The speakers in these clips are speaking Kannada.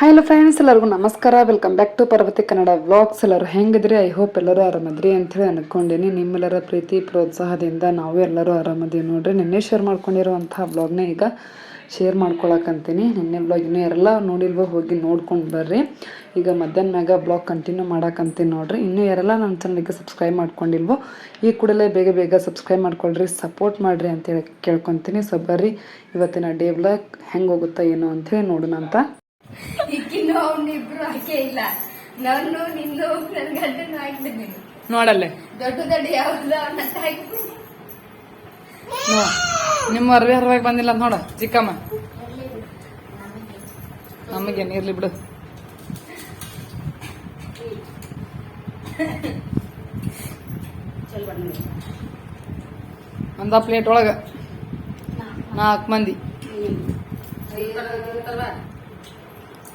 ಹಲೋ ಫ್ರೆಂಡ್ಸ್ ಎಲ್ಲರಿಗೂ ನಮಸ್ಕಾರ. Welcome back to Parvati Kannada vlogs ಎಲ್ಲರೂ ಹೆಂಗಿದ್ರಿ? ಐ ಹೋಪ್ ಎಲ್ಲರೂ ಆರಾಮದ್ರಿ ಅಂಥೇಳಿ ಅನ್ಕೊಂಡಿನಿ. ನಿಮ್ಮೆಲ್ಲರ ಪ್ರೀತಿ, ಪ್ರೋತ್ಸಾಹದಿಂದ ನಾವು ಎಲ್ಲರೂ ಆರಾಮದೀವಿ ನೋಡ್ರಿ. ನಿನ್ನೆ ಶೇರ್ ಮಾಡ್ಕೊಂಡಿರುವಂಥ ವ್ಲಾಗ್ನ ಈಗ ಶೇರ್ ಮಾಡ್ಕೊಳಕಂತೀನಿ. ನಿನ್ನೆ ವ್ಲಾಗ್ ಇನ್ನೂ ಯಾರೆಲ್ಲ ನೋಡಿಲ್ವೋ ಹೋಗಿ ನೋಡ್ಕೊಂಡು ಬರ್ರಿ. ಈಗ ಮಧ್ಯಾಹ್ನ ಮ್ಯಾಗ ಬ್ಲಾಗ್ ಕಂಟಿನ್ಯೂ ಮಾಡಕಂತೀನಿ ನೋಡ್ರಿ. ಇನ್ನೂ ಯಾರೆಲ್ಲ ನನ್ನ ಚಾನಲ್ಗೆ ಸಬ್ಸ್ಕ್ರೈಬ್ ಮಾಡ್ಕೊಂಡಿಲ್ವೋ, ಈ ಕೂಡಲೇ ಬೇಗ ಬೇಗ ಸಬ್ಸ್ಕ್ರೈಬ್ ಮಾಡ್ಕೊಳ್ರಿ. ಸಪೋರ್ಟ್ ಮಾಡಿರಿ ಅಂತೇಳಿ ಕೇಳ್ಕೊತೀನಿ. ಸೊ ಬರ್ರಿ. ಇವತ್ತಿನ ಡೇ ಬ್ಲಾಗ್ ಹೆಂಗೆ ಹೋಗುತ್ತಾ, ಏನೋ ಅಂಥೇಳಿ ನೋಡೋಣ ಅಂತ. ಇಕ್ಕಿನ್ನು ಅವ್ನಿಬ್ರು ಆಕೆ ಇಲ್ಲ. ನಾನು ನಿಂದು ನನ್ ಗಂಡನು ಹಾಕ್ತೀನಿ ನೋಡಲ್ಲೇ ದೊಡ್ಡ ದೊಡ್ಡ ಯಾವ್ದು ನೋ ನಿಮ್ಮ ಅರ್ವಿ ಹರ್ವಾಗಿ ಬಂದಿಲ್ಲ ನೋಡ ಚಿಕ್ಕಮ್ಮ. ನಮಗೆ ಇರ್ಲಿ ಬಿಡು. ಒಂದ ಪ್ಲೇಟ್ ಒಳಗ. ನಾಲ್ಕು ಮಂದಿ.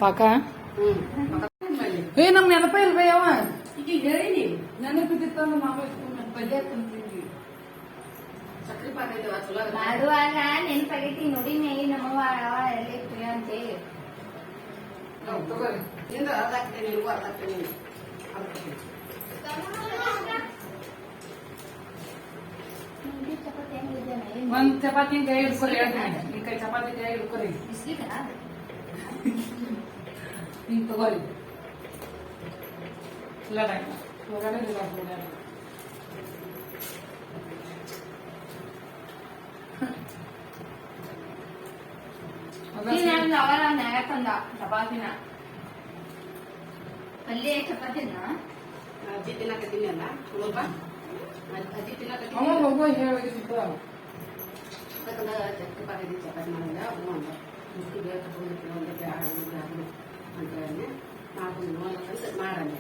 ಪಾಕ? ಏ ನಮ್ ನೆನಪ ಇಲ್ವ ಯಾವ ನೆನಪಿದ್ದಿತ್ತಂದ್ರೆ ನಾವೇ ಬಜೆ ತಿಂತಿದ್ವಿ ಮಾಡುವಾಗ ನೆನ್ಪಾಗೈತಿ ನೋಡಿ ಮೇ ನಮ್ಮವ್ವ ಅವ ಎಲ್ಲಿ ಪ್ರಿಯ ಅಂತೇಳಿ ನಿಂಗೆ ಚಪಾತಿ ಹೆಂಗಿದ್ದಾನೆ? ಏನ್ ಒಂದ್ ಚಪಾತಿ ಕೈ ಹಿಡ್ಕೊರಿ ಹೇಳ್ತೀನಿ. ಈ ಕೈ ಚಪಾತಿ ಕೈ ಹಿಡ್ಕೊರಿ ಬಿಸ್ಲಿಗಾ? ಹಿಂಗ್ ತಗೋರಿ ಇಲ್ಲ ಡಾಕ್ಟ ಹೊರಗಡೆ ಇಲ್ಲ ಹೊರಗಡೆ ನೀನ್ ನನ್ಗೆ ಅವಾಗ ನ್ಯಾಯ ತಂದ ಚಪಾತಿನ ಪಲ್ಯ ಚಪಾತಿನ ಅಜ್ಜಿ ತಿನ್ನಕತ್ತೀನಿ ಅಲ್ಲ ಸ್ವಲ್ಪ ಅಜ್ಜಿ ತಿನ್ನಕತ್ತೀನಿ ಅವ ಹೋಗೋ ಹೇಳಿದ್ದು ಅದಕ್ಕಂದ ಚಕ್ಕೆ ಪಾಕಿದ್ದಿ ಚಪಾತಿ ಮಾಡಿದ ಹ್ಞೂ ಅಂದ ಮುಸ್ಕು ಬೇಕು ಹೋಗಿತ್ತು ಒಂದಕ್ಕೆ ಆಡು ಆಡು ಅಂತ ಹೇಳಿ ನಾಲ್ಕು ನೋಡ್ಬೇಕಂತ ಮಾಡಂದೆ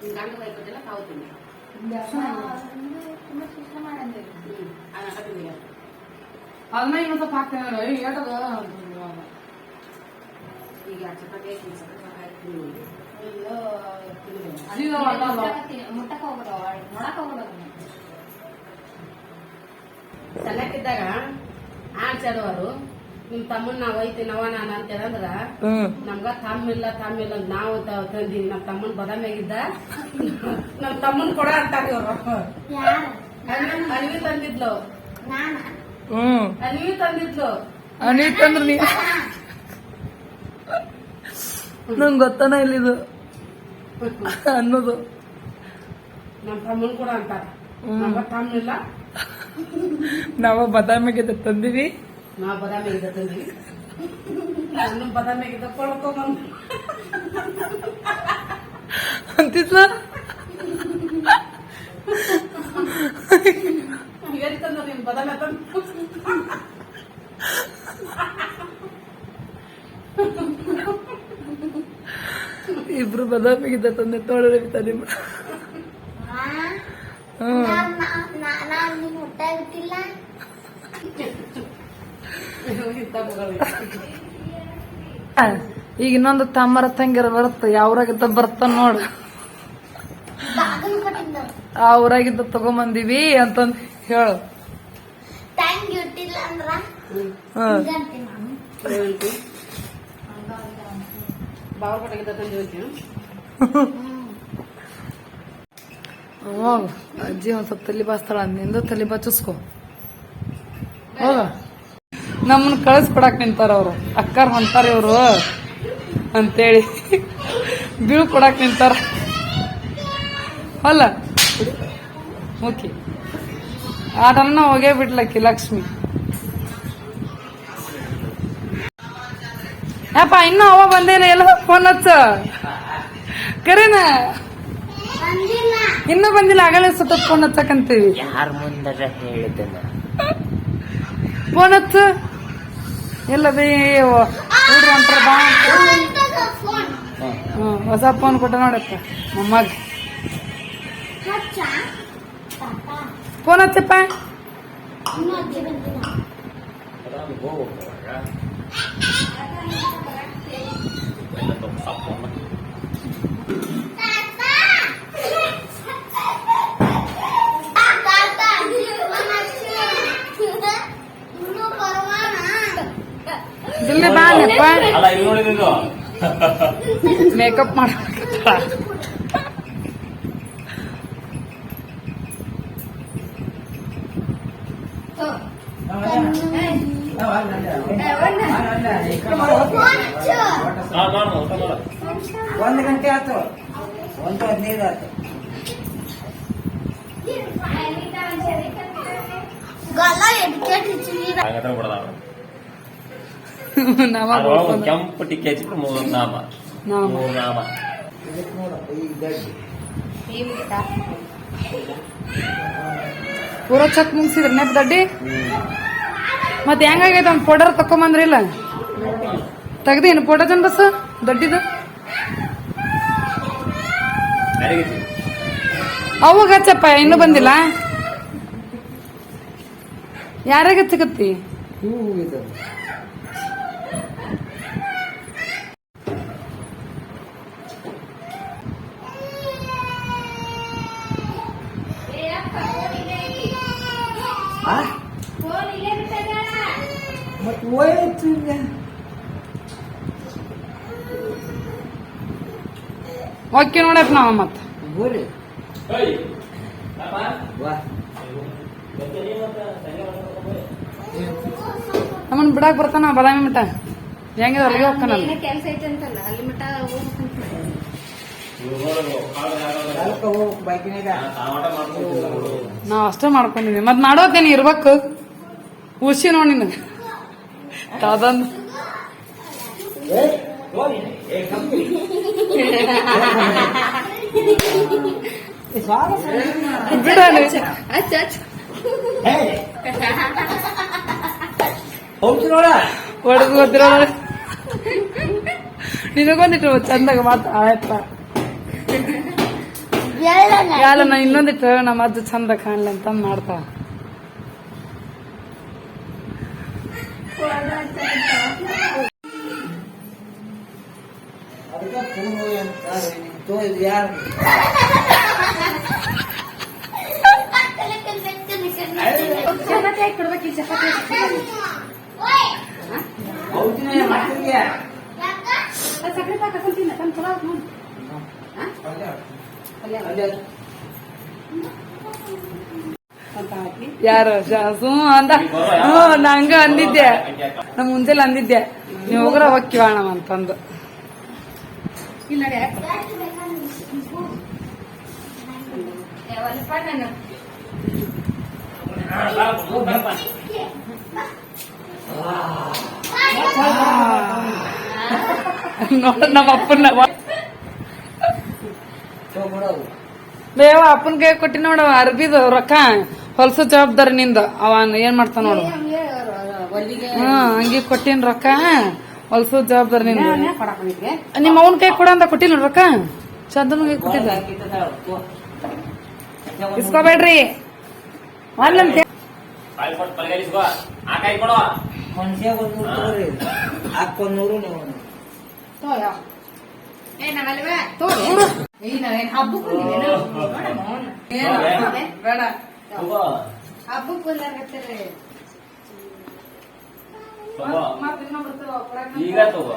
ನಿನ್ ಗಂಡ ಬೈಕೊಟ್ಟಿಲ್ಲ ತಾವು ತಿನ್ನಿ ತುಂಬಾ ಸುಸ್ತ ಮಾಡಂದ್ರೆ ಹ್ಞೂ ಅನ್ನಕತ್ತೀನಿ ಅದನ್ನ ಇನ್ನೊಂದು ಸ್ವಲ್ಪ ಹಾಕ್ತೇನೆ ಏಟದ ಈಗ ಚಪಾತಿ ಹಾಕಿ ಚಪಾತಿ ಹಾಕಿ ಅಯ್ಯೋ ಸೀದಾ ಅಲ್ಲ ಅಲ್ಲ. ಮುಟ್ಟಕ್ ಹೋಗ್ಬಿಡು. ನೋಡಕ್ ಹೋಗ್ಬಿಡು ಸಣ್ಣಕ್ಕಿದ್ದಾಗ ಆಡ್ಸಾಡೋರು ನಿಮ್ ತಮ್ಮನ್ ನಾವ್ ಒಯ್ತೀನವ ನಾನು ಅಂತ ಹೇಳಂದ್ರ ನಮ್ಗ ತಮ್ಮಿಲ್ಲ ತಮ್ಮಿಲ್ಲ ಅಂತ ನಾವು ತಂದೀವಿ ನಮ್ ತಮ್ಮನ್ ಬದಾಮಿಯಾಗಿದ್ದ ನಮ್ ತಮ್ಮನ್ ಕೊಡ ಅಂತಾರ ಇವ್ರು ಯಾರು? ಅನ್ವಿ ತಂದಿದ್ಲು ಅನ್ವಿ ತಂದಿದ್ಲು. ಅನ್ವಿ ತಂದಿದ್ಲು. ಅನಿತಂದ್ರ ನೀ ನಂಗೆ ಗೊತ್ತಾನ ಇಲ್ಲಿದು. ಅನ್ನೋದು. ನಮ್ ತಮ್ಮನ್ ಕೂಡ ಅಂತಾರ. ನಮ್ಗ ತಮ್ಮಿಲ್ಲ. ನಾವು ಬದಾಮಿಗೆ ತಂದಿವಿ. ನಾವ್ ಬದಾಮಿಯಾಗಿದ್ದ ತಂದೀವಿ ನನ್ನ ಬದಾಮಿಯಾಗಿದ್ದ ಕೊಡ್ಕೊಂಬಂದ್ ಅಂತಿದ್ಲ ಎಲ್ಲಿ ತಂದ ನಿಮ್ ಬದಾಮಿ ತಂದು ಇಬ್ರು ಬದಾಮಿಗಿದ್ದ ತಂದೆ ತೊಳೆದ ತಲೆ ಹ್ಮ್ ನಾನು ನಿನ್ ಈಗ ಇನ್ನೊಂದು ತಮ್ಮರ ತಂಗಿರ ಬರುತ್ತೆ, ಯಾವ್ರಾಗಿದ್ದ ಬರ್ತ ನೋಡು. ಆ ಊರಾಗಿದ್ದ ತಗೊಂಬಂದಿವಿ ಅಂತಂದ್ ಹೇಳು. ಹೋಗ, ಅಜ್ಜಿ ಒಂದ್ ಸ್ವಲ್ಪ ತಲೆ ಬಾಸ್ತಾಳ ನಿಂದು ತಲೆ ಬಾಚಿಸ್ಕೊ. ಹೋಗ. ನಮ್ಮನ್ನ ಕಳಿಸ್ಕೊಡಕ್ ನಿಂತಾರ ಅವರು. ಅಕ್ಕಾರ ಹೊಂತಾರ ಇವರು ಅಂತೇಳಿ. ಬೀಳ್ ಕೊಡಕ್ ನಿಂತಾರ. ಅಲ್ಲ. ಓಕೆ ಆಟನ ಹೋಗೇ ಬಿಡ್ಲಕ್ಕಿ ಲಕ್ಷ್ಮಿ. ಯಪ್ಪ ಇನ್ನೂ ಅವ ಬಂದೇನ? ಎಲ್ಲ ಫೋನ್ ಹಚ್ಚ? ಕರೇನ? ಇನ್ನೂ ಬಂದಿಲ್ಲ ಆಗಲೇ ಸುತ್ತ ಫೋನ್ ಹಚ್ಚಕಂತೀವಿ. ಯಾರ ಮುಂದೆ ಹೇಳಿದ್ದೇನೆ? ಫೋನ್ ಹಚ್ಚ? ಇಲ್ಲ ಬೇ ಹುಡ್ರು ಹೊಂಟ್ರ ಬಾ ಹ್ಞೂ ಹೊಸ ಫೋನ್ ಕೊಟ್ಟ ನೋಡಪ್ಪ ತಾತ ಫೋನ್ ಹಚ್ಚಪ್ಪ ಇನ್ನೂ ಅಜ್ಜಿ ಬಂದಿಲ್ಲ ತಾತ ಜಲ್ದಿ ಬಾ ನೆಪ್ಪ ಅಲ್ಲ ಇಲ್ಲಿ ನೋಡಿದ್ದು ಮೇಕಪ್ ಮಾಡ. ಒಂದು ಗಂಟೆ ಆಯ್ತು. ಒಂದು ಹದಿನೈದು ಆಯ್ತು. ಗಲ್ಲ ಎಡ್ಕೆಟ್ ಹಂಗತ್ರ ಅದ್ರೊಳಗೆ ಒಂದ್ ಕೆಂಪು ಟಿಕ್ಕೆ ಹಚ್ಚಿಬಿಟ್ಟು ಮೂರು ನಾಮ. ನಾಮ. ಮೂರ್ ನಾಮ. ಪೂರ ಚಕ್ ಮುಗಿಸಿದ್ರ ನೆಪ್ ದಡ್ಡಿ? ಮತ್ತೆ ಹೆಂಗಾಗೈತೆ ಒಂದ್ ಪೌಡರ್ ತಕೊಂಬಂದ್ರಿಲ್ಲ ತೆಗ್ದೇನು ಫೋಟೋ ಜನ್ ಬಸ್ ದಡ್ಡಿದ? ಅವಾಗ ಹಚ್ಚಪ್ಪ ಇನ್ನೂ ಬಂದಿಲ್ಲ? ಯಾರಾಗ ಹಚ್ಚಕತ್ತಿ? ಮತ್ತ್ ಹೋಯ್ತು ಈಗ. ಓಕೆ ನೋಡಪ್ಪ ನಾವ ಮತ್ತೆ. ಬರ್ರಿ ವಾ. ನಮ್ಮನ್ ಬಿಡಾಕ್ ಬರ್ತಾನ ಬದಾಮಿ ಮಠ. ಹೆಂಗಿದೆ ಅಲ್ಲಿಗೆ ಹೋಗ್ತಾನ ಕೆಲಸ ಐತೆ ಅಂತಲ್ಲ ಅಲ್ಲಿ ಮಠ ನಾವ್ ಅಷ್ಟೇ ಮಾಡ್ಕೊಂಡಿದ್ವಿ. ಮತ್ ಮಾಡೋತೇನೆ ಇರ್ಬೇಕು. ಉಸಿ ನೋಡಿ ನಿನಗ ಸಾಲ ಬಿಡಲಿ ಹೊಡೆದು ಗೊತ್ತಿರೋ ನಿನಗೊಂದಿಟ್ಟು ಚಂದಾಗ ಮಾತ ಆಯ್ತ? ಯಾಲ ನಾ ಇನ್ನೊಂದಿಟ್ಟು ನಮ್ಮ ಅಜ್ಜ ಚಂದ ಕಾಣ್ಲಿ ಅಂತ ಮಾಡ್ತಾ ಅದಕ್ಕೆ ಫೋನ್ ಹೋಗಿ ಅಂತ ತೋ ಇದು ಯಾರು? ಚಪಾತಿ ಹಾಕಿ ಕೊಡ್ಬೇಕು ಈ ಚಪಾತಿ ಹೌದಿನ ಮಾಡ್ತಿದ್ಯ ಸಕ್ಕರೆ ಪಾಕ ಕಲ್ತಿನ ತಂದು ಚಲೋ ನೋಡಿ ಅಲ್ಲೇ ಯಾರು ಶಾಸು ಅಂದ. ಹ್ಞೂ ನಂಗ ಅಂದಿದ್ದೆ. ನಾ ಮುಂಜಾನೆ ಅಂದಿದ್ದೆ. ನೀವು ಹೋಗ್ರ ಹೊಕ್ಕಿವಾಣ ಅಂತಂದು. ಇಲ್ಲ ನಮ್ಮ ಅಪ್ಪನ ಬೇವ ಅಪ್ಪನ ಕೈ ಕೊಟ್ಟಿ ನೋಡ ಅರ್ಬಿದ ರೊಕ್ಕ ಹೊಲ್ಸು ಜವಾಬ್ದಾರಿ ನಿಂದ ಅವ ಏನ್ ಮಾಡ್ತಾನ ನೋಡು ಹಂಗೆ ಕೊಟ್ಟಿನ ರೊಕ್ಕ ಹೊಲ್ಸು ಜವಾಬ್ದಾರಿ ನಿಂದ ನಿಮ್ಮ ಅವನ ಕೈ ಕೊಡ ಅಂತ ಕೊಟ್ಟಿಲ್ಲ ರೊಕ್ಕ ಚಂದನ ಕೈ ಕೊಟ್ಟಿದ್ದ ಇಸ್ಕೋಬೇಡ್ರಿ. ಕೊಡು. ಮನುಷ್ಯ ಒಂದು ನೂರು ತಗೋರಿ ಹಾಕೊಂದ್ ನೂರು ನೀವು ಹಬ್ಬಕ್ಕೂ ನೀವೇನು ಬೇಡ ತಗೋ ಹಬ್ಬಕ್ಕೆ ಬಂದಾಗತ್ತಾರೆ ತಗೋ ಈಗ ತಗೋ.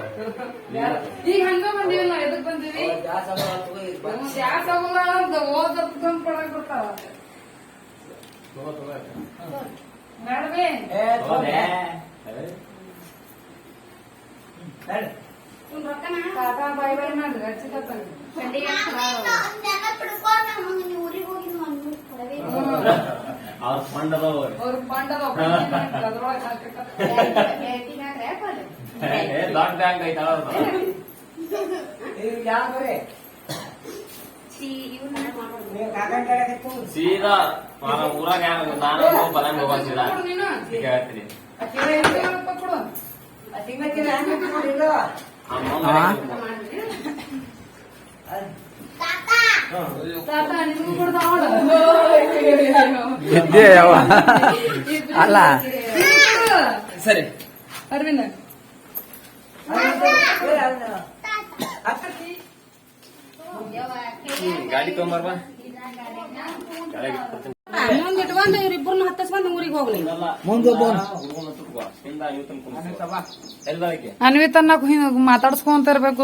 ಈಗ ಹಂಗ ಬಂದೀವಿ ನಾವ್ ಎದಕ್ ಬಂದಿವಿ. ಗ್ಯಾಸ್ ಆಗೋಲ್ಲ ಅಂತ ತಂದ್ ಕೊಡಕ್ ಬರ್ತಾವ ಬಾಯ್. ಬಾಯ್ ಮಾಡ್ರಿ ಹಚ್ಚಿದ ಅವ್ರ ಫಂಡ್ ಅದಾವ ಅವ್ರ ಬಂಡದ ಅದ್ರೊಳಗೆ ಹಾಕಿಟ್ಟ ಏ ದೊಡ್ಡ ಬ್ಯಾಂಕ್ ಐತ ಇದು ಯಾರ್ ಬರೀ? ನೀವು ಕಾಕನ್ ಕಡೆಗೆ ತಗೋ. ಸೀದಾ ಮಾರ ಊರಾಗ ಯಾರು ನಾನು ಬದಂಗ ಹೋಗೋಣ ಸೀದಾ ಈಗ ಹೇಳ್ತೀನಿ ಕೊಡು ಇದ್ದೇ ಯಾವ? ಅಲ್ಲ. ಸರಿ ಅರವಿಂದ. ಗಾಡಿ ಇವ್ರಿಬ್ಬರನ್ನ ಹತ್ತಿಸ್ಕೊಂಡು ಊರಿಗೆ ಹೋಗ್ಲಿ? ಅನ್ವಿತನ್ನ ಹಿಂಗ್ ಮಾತಾಡ್ಸ್ಕೊಂತ ಇರ್ಬೇಕು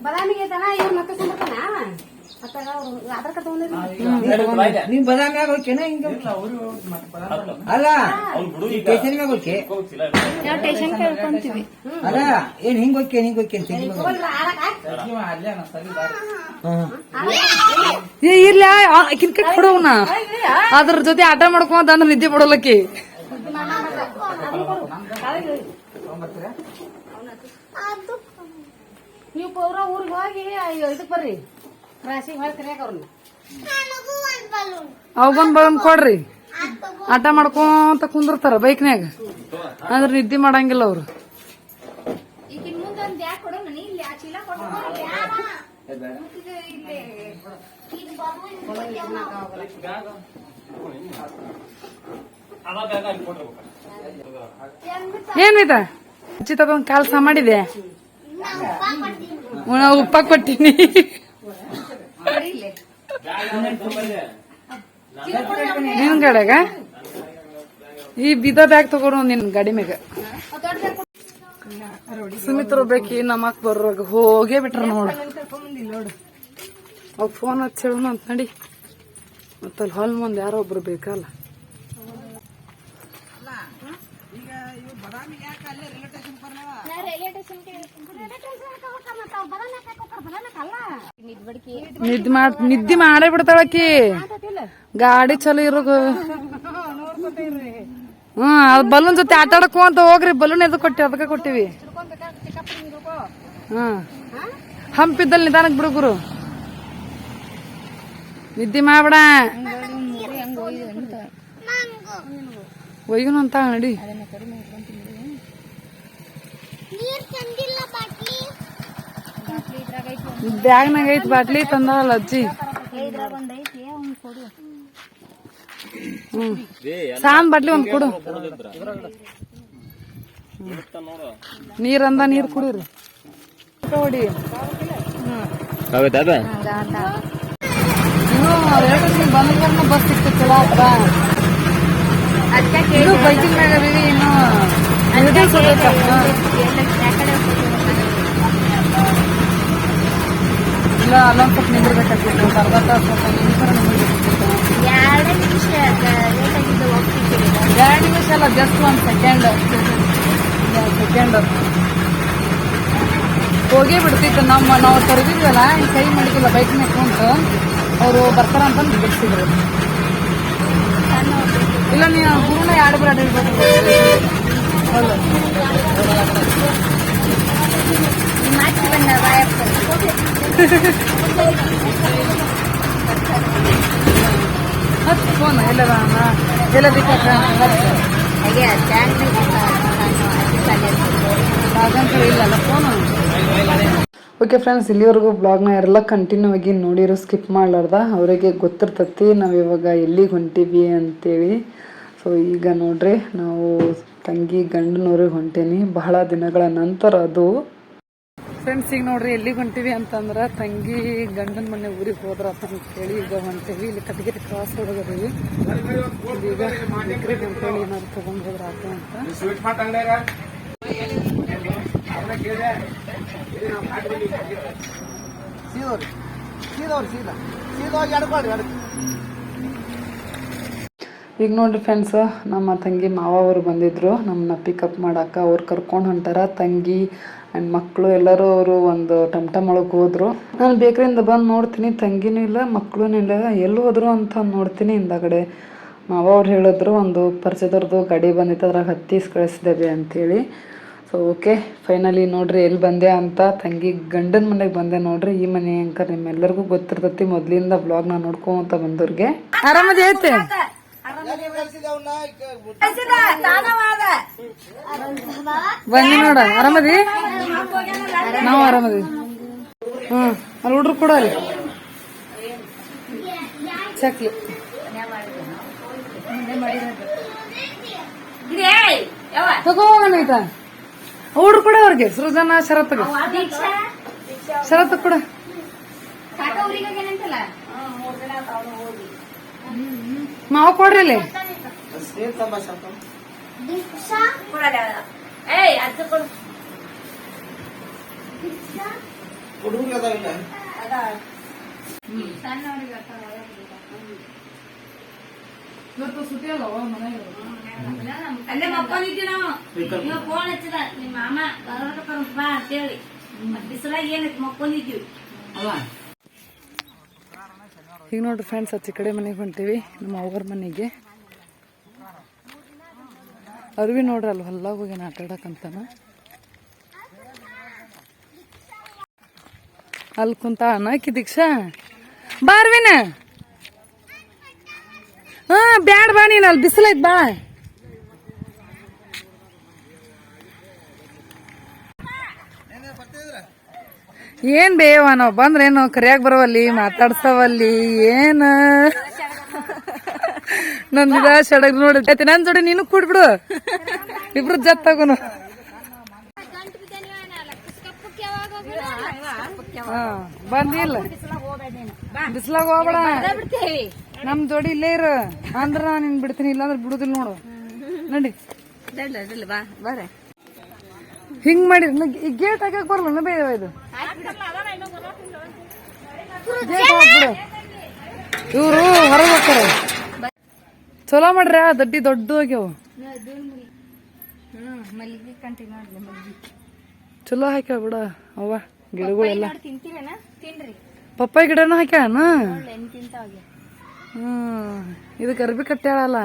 ಬದಾಮಿಗೆ ಐತನ ಇವ್ರನ್ನ ಹತ್ತಿಸ್ಕೊಂಡ್ಬಿಡ್ತಾನ ಅತ್ತಾಗ ಅವ್ರು ಆಧಾರ್ ಕಾರ್ಡ್ ತಗೊಂಡಿರಿ ನಡಿ, ಬಾ ಇದೆ. ನೀವ್ ಬದಾಮ್ಯಾಗ ಹೋಗ್ಕೇನ ಹಿಂಗ? ಅಲ್ಲ. ಸ್ಟೇಷನ್ ನಾವು ಟೇಷನ್ ಕೇಳ್ಕೊಂತೀವಿ ಅಲ್ಲ ಏನ್ ಹಿಂಗ್ ಹೋಗ್ಕೆ ಹಿಂಗ್ ಅಂತ ಹಿಂಗ್ ಹೋಗ್ಕೆ. ಹ್ಮ್. ಏ ಇರ್ಲ ಆಕಿನ ಕಟ್ ಕೊಡೋಣ ಅದ್ರ ಜೊತೆ ಆಟ ಮಾಡ್ಕೊಂತ ಅಂದ್ರೆ ನಿದ್ದೆ ಬಿಡೋಲಕ್ಕಿ. ನೀವು ಪೌರ ಊರಿಗೆ ಹೋಗಿ ಇದಕ್ಕೆ ಬರ್ರಿ. ಕ್ರಾಸಿಗೆ ಹೋಗಿ ಕರಿಯಾಕ ಅವ್ರನ್ನ. ಅವಗೊಂದ್ ಬಲೂನ್ ಬಂದ್ ಕೊಡ್ರಿ. ಆಟ ಮಾಡ್ಕೊಂತ ಕುಂದಿರ್ತಾರ ಬೈಕ್ನ್ಯಾಗ. ಅಂದ್ರೆ ನಿದ್ದೆ ಮಾಡಂಗಿಲ್ಲ ಅವ್ರು. ಏನಿದ ಉಚಿತ ಒಂದ್ ಕಾಲ್ಸ ಮಾಡಿದೆ. ಉಣ ಉಪ್ಪ ಕೊಟ್ಟಿನಿ ಅಲ್ಲಿ. ನಿನ್ ಗಾಡ್ಯಾಗ ಈ ಬಿದ ಬ್ಯಾಗ್ ತಗೊಂಡು ನಿನ್ ಗಾಡಿ ಮ್ಯಾಗ. ಸುಮಿತ್ರ ಬೇಕಿ ನಮ್ಮಕ್ ಬರ್ರ ಹೋಗೇ ಬಿಟ್ರ ನೋಡು. ಅವ್ ಫೋನ್ ಹಚ್ಚಿ ಹೇಳೋಣ ಅಂತ ನಡಿ. ಮತ್ತಲ್ಲಿ ಹೊಲ್ ಮುಂದೆ ಯಾರೋ ಒಬ್ರು ಬೇಕಲ್ಲ. ನಿದ್ದೆ ಮಾಡ್ ನಿದ್ದೆ ಮಾಡೇ ಬಿಡ್ತಾಳಕಿ ಗಾಡಿ ಚಲೋ ಇರೋ ಹ್ಮ್, ಅದ್ ಬಲೂನ್ ಜೊತೆ ಆಟ ಆಡಕ್ಕೂ ಅಂತ ಹೋಗ್ರಿ, ಬಲೂನ್ ಎದ್ ಕೊಟ್ಟಿ, ಅದಕ್ಕೆ ಕೊಟ್ಟಿವಿ. ಹ್ಮ್. ಹಂಪಿದ್ದಲ್ಲಿ ನಿಧಾನಕ್ ಬಿಡು ಗುರು. ನಿದ್ದೆ ಮಾಡ್ಬೇಡ. ಒಯ್ಯುನು ಅಂತ ನಡಿ. ಬ್ಯಾಗ್ನಾಗ ಐತ್ ಬಾಟ್ಲಿ ತಂದಲ್ಲ ಅಜ್ಜಿ ಹ್ಮ್. ಸಾನ್ ಬಾಟ್ಲಿ ಒಂದ್ ಕೊಡು. ನೋಡು. ನೀರಂದ ನೀರ್ ಕುಡಿರಿ. ಹೊಡಿ. ಹೌದಾ ಇನ್ನು ಬಂದ ಬಸ್ ಸಿಕ್ತು ಚಲೋ ಆತ ಇದು ಬೈಕಿನ ಮ್ಯಾಗ ಇನ್ನು ನಿರ್ದೇಶ ಹೋಗ್ಬೇಕ. ಹಾ. ಇಲ್ಲ ಅಲ್ಲೊಂದ್ ಸ್ವಲ್ಪ ನಿಂದಿರ್ಬೇಕಾಗ್ತಿತ್ತು ಒಂದ್ ಅರ್ಧ ತಾಸು ಹದಿನೈದು ನಿಮಿಷ ನಿಂದಿರ್ಬೇಕಾಗ್ತೈತೆ. ಎರಡೇ ನಿಮಿಷ ಲೇಟ್ ಆಗಿದ್ದು ಎರಡು ನಿಮಿಷ ಅಲ್ಲ ಜಸ್ಟ್ ಒಂದ್ ಸೆಕೆಂಡ್ ಸೆಕೆಂಡ್ ಹೋಗಿ ಬಿಡ್ತಿತ್ತು ನಮ್ಮ ನಾವು ತರಿದಿದ್ವಲ್ಲ ಈ ಕೈ ಮಾಡಿದ್ದಿಲ್ಲ ಬೈಕ್ ಕುಂತು ಅವರು ಬರ್ತಾರ ಅಂತ ಬಿಡಿಸಿದ್ರು ಇಲ್ಲ ನೀವು ಗುರುನ ಎರಡು ಬರ ಹೌದು ಮಾತಿ ಬಂದ ಬಾಯಪ್ಪ ಹತ್ತು ಫೋನ್ ಎಲ್ಲದ ಎಲ್ಲದಕ್ಕೆ ಹಾಗಂತ ಇಲ್ಲಲ್ಲ ಫೋನು ಓಕೆ ಫ್ರೆಂಡ್ಸ್ ಇಲ್ಲಿವರೆಗೂ ಬ್ಲಾಗ್ನ ಎಲ್ಲ ಕಂಟಿನ್ಯೂ ಆಗಿ ನೋಡಿರೋ ಸ್ಕಿಪ್ ಮಾಡ್ಲಾರ್ದ. ಅವರಿಗೆ ಗೊತ್ತಿರ್ತತಿ, ನಾವು ಇವಾಗ ಎಲ್ಲಿಗೆ ಹೊಂಟೀವಿ ಅಂತೇಳಿ. ಸೊ ಈಗ ನೋಡ್ರಿ, ನಾವು ತಂಗಿ ಗಂಡನವ್ರಿಗೆ ಹೊಂಟೇನಿ. ಬಹಳ ದಿನಗಳ ನಂತರ ಅದು ಫ್ರೆಂಡ್ಸ್ ಈಗ ನೋಡ್ರಿ ಎಲ್ಲಿಗೆ ಹೊಂಟಿವಿ ಅಂತಂದ್ರೆ ತಂಗಿ ಗಂಡನ ಮನೆ ಊರಿಗೆ ಹೋದ್ರ ಅಂತ ಹೇಳಿ ಈಗ ಹೊಂಟೀವಿ. ಇಲ್ಲಿ ಕಟಗಿರಿ ಕ್ರಾಸ್ ಒಳಗದೀವಿ ಈಗ ಅಂತೇಳಿ ಏನಾದ್ರು ತಗೊಂಡ್ ಹೋದ್ರ ಆತ ಅಂತ. ಈಗ ನೋಡ್ರಿ ಫ್ರೆಂಡ್ಸ್ ನಮ್ಮ ತಂಗಿ ಮಾವ ಅವರು ಬಂದಿದ್ರು. ನಮ್ಮನ್ನ ಪಿಕಪ್ ಮಾಡಾಕ ಅವ್ರು ಕರ್ಕೊಂಡು ಹೊಂಟಾರ. ತಂಗಿ ಆ್ಯಂಡ್ ಮಕ್ಕಳು ಎಲ್ಲರೂ ಅವರು ಒಂದು ಟಮ್ಟಮ್ ಟಮ್ ಒಳಗೆ ಹೋದ್ರು. ನಾನು ಬೇಕರಿಂದ ಬಂದು ನೋಡ್ತೀನಿ, ತಂಗಿನೂ ಇಲ್ಲ ಮಕ್ಕಳೂ ಇಲ್ಲ, ಎಲ್ಲಿ ಹೋದ್ರು ಅಂತ ನೋಡ್ತೀನಿ ಹಿಂದಗಡೆ. ಮಾವ ಅವ್ರು ಹೇಳಿದ್ರು, ಒಂದು ಪರಿಚಯದವ್ರದ್ದು ಗಾಡಿ ಬಂದಿತ್ತು, ಅದ್ರಾಗ ಹತ್ತಿಸ್ ಕಳಿಸಿದ್ದೇವೆ ಅಂಥೇಳಿ ಸೊ ಓಕೆ ಫೈನಲಿ ನೋಡ್ರಿ, ಎಲ್ಲಿ ಬಂದೆ ಅಂತ ತಂಗಿ ಗಂಡನ ಮನೆಗೆ ಬಂದೆ ನೋಡ್ರಿ, ಈ ಮನೆ ಅಂಕರ್ ನಿಮ್ಮೆಲ್ಲರಿಗೂ ಗೊತ್ತಿರ್ತೈತಿ, ಮೊದ್ಲಿಂದ ಬ್ಲಾಗ್ನ ನೋಡ್ಕೊಂತ ಬಂದವ್ರಿಗೆ. ಆರಾಮದೇ ಐತೆ? ಬನ್ನಿ ನೋಡ ಆರಾಮದಿ? ನಾವು ಆರಾಮದಿ. ಹ್ಮ್ ಅಲ್ಲಿ ಹುಡ್ರು ಕೊಡ ಅಲ್ಲಿ. ಚಕ್ಲಿ ತಗೋ ಹೋಗೋಣ ಆಯ್ತಾ? ಹುಡ್ರು ಕೂಡ ಅವ್ರಿಗೆ ಸೃಜನ ಶರತ್ಗೆ. ದೀಕ್ಷಾ. ಶರತ್ ಕೂಡ. ಮಾವ ಕೊಡ್ರಿ ಅಲ್ಲೇ ಮಕ್ಕೊಂಡಿದ್ವಿ ನಾವು ನೀವು ಫೋನ್ ಹಚ್ಚಿದ ನಿಮ್ಮ ಮಾಮ ಬರೋದಕ್ಕ ಬಾ ಅಂತೇಳಿ. ಬಿಸಿಲಾಗ ಏನಕ್ಕೆ ಮಕ್ಕೊಂಡಿದ್ವಿ ಈಗ ನೋಡ್ರಿ ಫ್ರೆಂಡ್ಸ್ ಆಚೆ ಕಡೆ ಮನೆಗೆ ಹೊಂಟೀವಿ, ನಮ್ಮ ಅವ್ರ ಮನೆಗೆ. ಅರ್ವಿ ನೋಡ್ರಿ ಅಲ್ಲಿ ಹೊಲ್ಲಾಗ ಹೋಗಿ ಆಟ ಆಡಕ್ಕಂತಾನ ಅಲ್ಲಿ ಕುಂತ ಅನ್ನಕ್ಕಿ ದೀಕ್ಷಾ. ಬಾರ್ವಿನ ಹಾ, ಬ್ಯಾಡ್ ಬಾ ನೀನು, ಅಲ್ಲಿ ಬಿಸಿಲೈತ್ ಬಾ. ಏನ್ ಬೇವ ನಾವ್ ಬಂದ್ರೇನು? ಕರಿಯಾಗ ಬರವಲ್ಲಿ ಮಾತಾಡ್ಸವಲ್ಲಿ ಏನ? ನಂದಿದ ಸಡಗ್ ನೋಡಿ. ನನ್ ಜೋಡಿ ನೀನು ಕೂಡ್ಬಿಡು. ಇಬ್ರು ಜತ್ ತಗೋನು ಹಾ ಬಂದಿಲ್ಲ ಬಿಸ್ಲಾಗ ಹೋಗ್ಬೇಡ. ನಮ್ ಜೋಡಿ ಇಲ್ಲೇ ಇರು. ಅಂದ್ರ ನಾನು ನಿನ್ ಬಿಡ್ತೀನಿ ಇಲ್ಲಾಂದ್ರೆ ಬಿಡುದಿಲ್ಲ ನೋಡು. ನೋಡಿ. ಹಿಂಗ್ ಮಾಡಿ ಈ ಗೇಟ್ ಹಾಕಕ್ ಬರಲ್ಲ ಬೇವ ಇದು? ಇವ್ರು ಹೊರಗೆ ಹೋಗ್ತಾರೆ. ಚಲೋ ಮಾಡ್ರಿ ದಡ್ಡಿ ದೊಡ್ಡ ಆಗ್ಯಾವ. ಚಲೋ ಹಾಕ್ಯಾವ ಬಿಡ ಅವ್ವ ಗಿಡಗಳೆಲ್ಲ ಪಪ್ಪಾಯಿ ಗಿಡನೂ ಹಾಕ್ಯಾನ ಹ್ಮ್ ಇದಕ್ಕೆ ಅರ್ಬಿ ಕಟ್ಟ್ಯಾಳಲ್ಲ.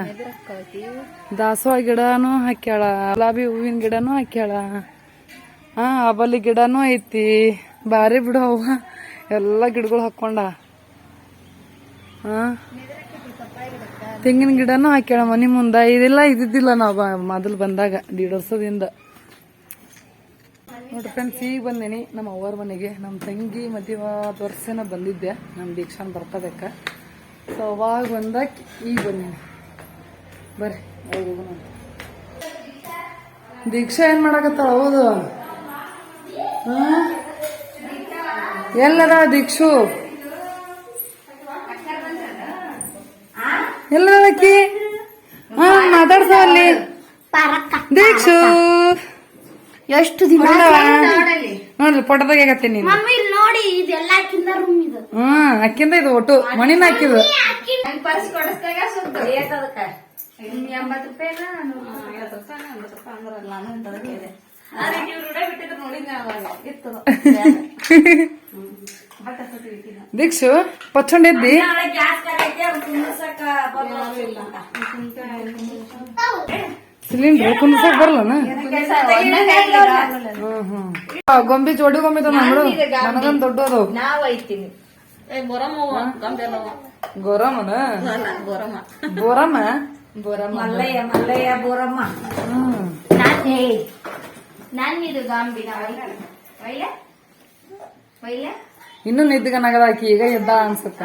ದಾಸವಾಳ ಗಿಡನೂ ಹಾಕ್ಯಾಳ ಗುಲಾಬಿ ಹೂವಿನ ಗಿಡನೂ ಹಾಕ್ಯಾಳ. ಹಾ ಅಬಲಿ ಗಿಡನೂ ಐತಿ. ಬಾರಿ ಬಿಡು ಅವ ಎಲ್ಲ ಗಿಡಗಳು ಹಾಕೊಂಡ. ತೆಂಗಿನ ಗಿಡನೂ ಹಾಕ್ಯಾಳ ಮನಿ ಮುಂದ. ಇದೆಲ್ಲ, ಇದ್ದಿದ್ದಿಲ್ಲ ನಾವು ಮೊದಲು ಬಂದಾಗ, ದೀಡ್ ವರ್ಷದಿಂದ. ನೋಡ್ರಿ ಫ್ರೆಂಡ್ಸ್ ಈಗ ಬಂದೇನಿ ನಮ್ಮ ಅವ್ವರ ಮನೆಗೆ. ನಮ್ಮ ತಂಗಿ ಮದುವಾದ ವರ್ಷನ ಬಂದಿದ್ದೆ. ನಮ್ಮ ದೀಕ್ಷಾನ್ ಬರ್ತದಕ್ಕ ಸೊ ಅವಾಗ ಬಂದಾಗ ಈಗ ಬಂದೇನಿ. ಬರ್ರಿ. ದೀಕ್ಷಾ ಏನ್ ಮಾಡಕತ್ತಾಳ ಹೌದು ಹಾ? ಎಲ್ಲದ ದೀಕ್ಷು. ಎಲ್ಲದ ಅಕ್ಕಿ ಅಲ್ಲಿ. ಮಾತಾಡ್ಸವಲ್ಲಿ ದೀಕ್ಷು. ಎಷ್ಟು ದಿನ. ನೋಡ್ರಿ ಫೋಟೋದಾಗ ಆಗತ್ತೀನಿ ನೀನು? ಮಮ್ಮಿ ಇಲ್ಲಿ ನೋಡಿ ಇದೆಲ್ಲ ಕಿಂದ ರೂಮ್ ಇದು. ಹ್ಮ್ ಅಕ್ಕಿಂದ ಇದು ಒಟ್ಟು. ಮಣಿನ ಹಾಕಿದ್ದು ನನ್ ಪರ್ಸ್ ಕೊಡಿಸ್ದಾಗ ಸುದ್ದು ಎಂಬತ್ತು ರೂಪಾಯಿ ಐವತ್ತು ರೂಪಾಯಿ ಎಂಬತ್ತು ರೂಪಾಯಿ ಅಂದ್ರಲ್ಲ ನಾನು ಅಂತದಕ್ಕೆ ಇದೆ. ಅದಕ್ಕೆ ಇವ್ರು ರೂಢ ಬಿಟ್ಟಿದ್ರು ನೋಡಿದ್ದೆ ಅವಾಗ. ಇತ್ತು. ದೀಕ್ಷು ಪಚ್ಚಂಡ್ ಸಿಲಿಂಡ್ರ್ ಹ್ಮ್ ಆ, ಗೊಂಬಿ ಜೋಡಿ ಗೊಂಬಿ ತಂದ್ರು ನೋಡು. ನನಗಂದ್ ದೊಡ್ಡ ಅದಾವ. ಗೋರಮ್ಮನ ಬೋರಮ್ಮ. ಬೋರಮ್ಮ? ಮಲ್ಲಯ್ಯ ಮಲ್ಲಯ್ಯ ಬೋರಮ್ಮ. ಹ್ಮ್. ನಾನ್ ಹೇ ನಾನ್ ಇದು ಗಾಂಬಿ ನಾ ವೈಲ ವೈಲ ಇನ್ನು ನಗದ ಆಕಿ ಈಗ ಎದ್ದ ಅನ್ಸುತ್ತ.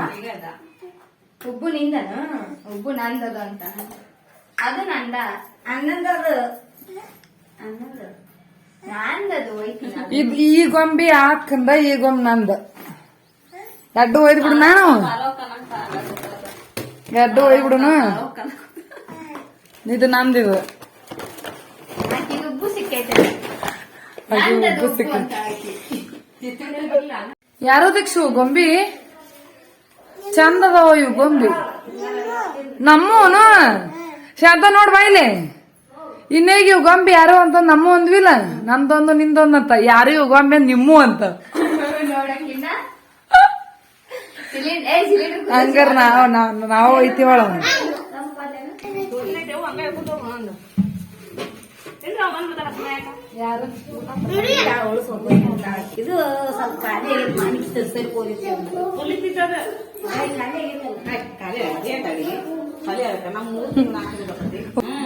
ಉಬ್ಬು ನಿಂದನು? ಉಬ್ಬು ನಂದದು ಅಂತ. ಅದು ನಂದ. ಅನ್ನಂದದು. ಅನ್ನಂದು. ಇದ್ ಈ ಗೊಂಬಿ ಹಾಕಂದ ಈ ಗೊಂಬೆ ನಂದ. ಎಡ್ಡು ಒಯ್ದು ಬಿಡು ನಾನು. ಎಡ್ಡು ಒಯ್ದು ಬಿಡುನು ಇದು ನಂದಿದು. ಉಬ್ಬು ಸಿಕ್ಕೈತೆ. ಉಬ್ಬು ಸಿಕ್ಕ ಯಾರೋ ದೀಕ್ಷು? ಗೊಂಬಿ? ಚಂದ ಅದಾವ ಇವು ಗೊಂಬಿ. ನಮ್ಮೂನು? ಶಾಂತ ನೋಡ್ ಇನ್ನೇಗ ಇವು ಗೊಂಬಿ ಯಾರು ಅಂತ ನಮ್ಮ ಒಂದ್ವಿಲ್ಲ ನಂದೊಂದು, ನಿಂದೊಂದು ಅಂತ. ಯಾರು ಗೊಂಬೆ ನಿಮ್ಮು ಅಂತ. ಹಂಗಾರ ನಾವ್ ನಾವ್ ಐತಿವಳ ಇದು ಸ್ವಲ್ಪ ಖಾಲಿ ಸರಿ ಪೋಲಿಸಿ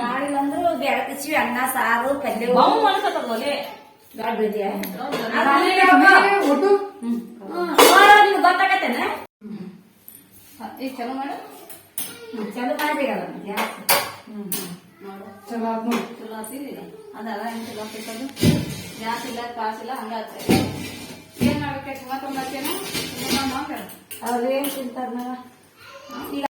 ಮಾಡಿಲ್ಲಂದ್ರು ಬೆಳಕಿಸಿ ಅನ್ನ ಸಾರು ಪಲ್ಯ. ಗೊತ್ತಾಗತ್ತೇನ? ಈಗ ಚಲೋ ಮಾಡು. ಚಲೋ ಮಾಡ್ಬೇಕಲ್ಲ ಗ್ಯಾಸ್ ಚಲೋ ಆತ್ ನೋಡು. ಚಲೋ ಆಗ್ತಿದೆ ಅದಲ್ಲ ಚಲೋ ಆಗ್ತೈತದು ಗ್ಯಾಸ್ ಇಲ್ಲ ಪಾಸ್ ಇಲ್ಲ ಹಂಗಾತ ಏನ್ ಮಾಡ್ಬೇಕು ಸುಮಾ ತೊಂಬತ್ತೇನು ಅವ್ರೇನ್ ತಿಂತಾರ ಈಗ